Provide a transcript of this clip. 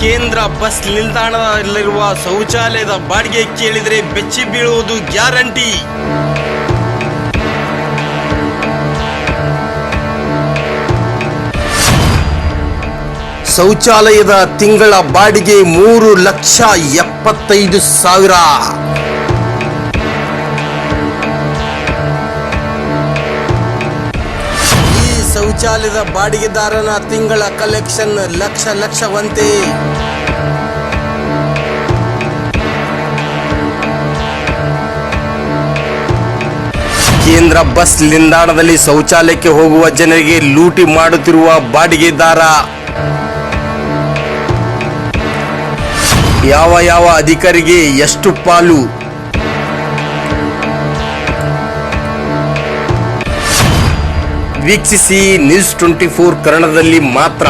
ಕೇಂದ್ರ ಬಸ್ ನಿಲ್ದಾಣದಲ್ಲಿರುವ ಶೌಚಾಲಯದ ಬಾಡಿಗೆ ಕೇಳಿದರೆ ಬೆಚ್ಚಿ ಬೀಳುವುದು ಗ್ಯಾರಂಟಿ. ಶೌಚಾಲಯದ ತಿಂಗಳ ಬಾಡಿಗೆ ಮೂರು ಲಕ್ಷ ಎಪ್ಪತ್ತೈದು ಸಾವಿರ. ಶೌಚಾಲಯದ ಬಾಡಿಗೆದಾರನ ತಿಂಗಳ ಕಲೆಕ್ಷನ್ ಲಕ್ಷ ಲಕ್ಷವಂತೆ. ಕೇಂದ್ರ ಬಸ್ ನಿಲ್ದಾಣದಲ್ಲಿ ಶೌಚಾಲಯಕ್ಕೆ ಹೋಗುವ ಜನರಿಗೆ ಲೂಟಿ ಮಾಡುತ್ತಿರುವ ಬಾಡಿಗೆದಾರ. ಯಾವ ಯಾವ ಅಧಿಕಾರಿಗೆ ಎಷ್ಟು ಪಾಲು? ವೀಕ್ಷಿಸಿ ನ್ಯೂಸ್ ಟ್ವೆಂಟಿ ಫೋರ್ ಕನ್ನಡದಲ್ಲಿ ಮಾತ್ರ.